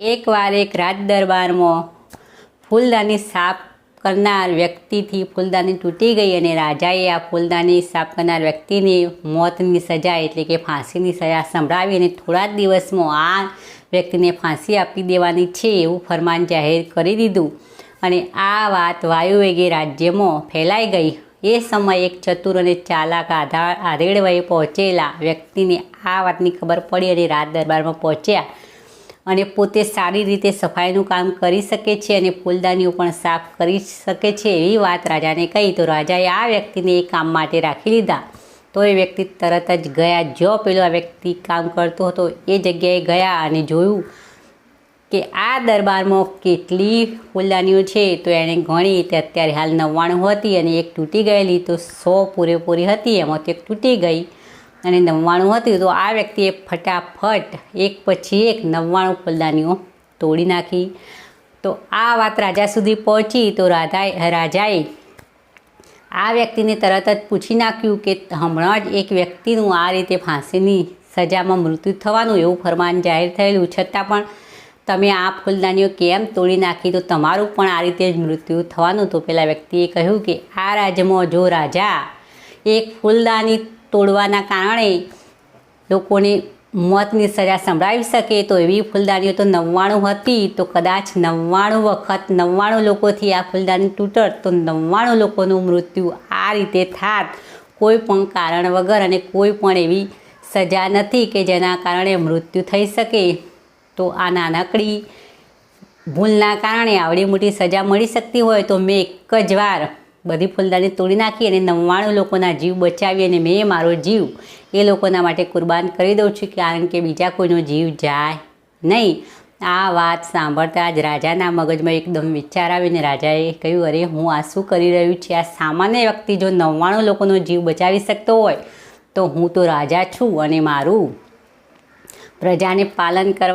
એકવાર એક રાજ દરબારમાં ફૂલદાની સાફ કરનાર વ્યક્તિથી ફૂલદાની તૂટી ગઈ અને રાજાએ આ ફૂલદાની સાફ કરનાર વ્યક્તિને મોતની સજા એટલે કે ફાંસીની સજા સંભળાવી અને થોડા જ દિવસમાં આ વ્યક્તિને ફાંસી આપી દેવાની છે એવું ફરમાન જાહેર કરી દીધું. અને આ વાત વાયુવેગે રાજ્યમાં ફેલાઈ ગઈ. એ સમયે એક ચતુર અને ચાલાક આધા આધેડ વયે પહોંચેલા વ્યક્તિને આ વાતની ખબર પડી અને રાજ દરબારમાં પહોંચ્યા. અને પોતે સારી રીતે સફાઈનું કામ કરી શકે છે અને ફૂલદાનીઓ પણ સાફ કરી શકે છે એવી વાત રાજાને કહી. તો રાજાએ આ વ્યક્તિને એ કામ માટે રાખી લીધા. તો એ વ્યક્તિ તરત જ ગયા. જો પેલો આ વ્યક્તિ કામ કરતો હતો, એ જગ્યાએ ગયા અને જોયું કે આ દરબારમાં કેટલી ફૂલદાનીઓ છે. તો એણે ગણી તે અત્યારે હાલ નવ્વાણું હતી અને એક તૂટી ગયેલી. તો સો પૂરેપૂરી હતી. એમાંથી એક તૂટી ગઈ. અને નવ્વાણું હતું તો આ વ્યક્તિએ ફટાફટ એક પછી એક નવ્વાણું ફૂલદાનીઓ તોડી નાખી. તો આ વાત રાજા સુધી પહોંચી તો રાધાએ, રાજાએ આ વ્યક્તિને તરત જ પૂછી નાખ્યું કે હમણાં જ એક વ્યક્તિનું આ રીતે ફાંસીની સજામાં મૃત્યુ થવાનું એવું ફરમાન જાહેર થયેલું. છતાં પણ તમે આ ફૂલદાનીઓ કેમ તોડી નાખી? તો તમારું પણ આ રીતે જ મૃત્યુ થવાનું. તો પેલા વ્યક્તિએ કહ્યું કે આ રાજ્યમાં જો રાજા એક ફૂલદાની તોડવાના કારણે લોકોને મોતની સજા સંભળાવી શકે તો એવી ફૂલદાનીઓ તો નવ્વાણું હતી તો કદાચ નવ્વાણું વખત નવ્વાણું લોકોથી આ ફૂલદાની તૂટત તો નવ્વાણું લોકોનું મૃત્યુ આ રીતે થાત. કોઈ પણ કારણ વગર અને કોઈ પણ એવી સજા નથી કે જેના કારણે મૃત્યુ થઈ શકે. તો આ નાનકડી ભૂલના કારણે આવડી મોટી સજા મળી શકતી હોય તો મેં એક જ વાર બધી ફૂલદાની તોડી નાખી અને નવ્વાણું લોકોના જીવ બચાવી અને મેં મારો જીવ એ લોકોના માટે કુરબાન કરી દઉં છું કારણ કે બીજા કોઈનો જીવ જાય નહીં. આ વાત સાંભળતા જ રાજાના મગજમાં એકદમ વિચાર આવીને રાજાએ કહ્યું, અરે, હું આ શું કરી રહ્યું છે? આ સામાન્ય વ્યક્તિ જો નવ્વાણું લોકોનો જીવ બચાવી શકતો હોય તો હું તો રાજા છું અને મારું પ્રજાને પાલન કરવા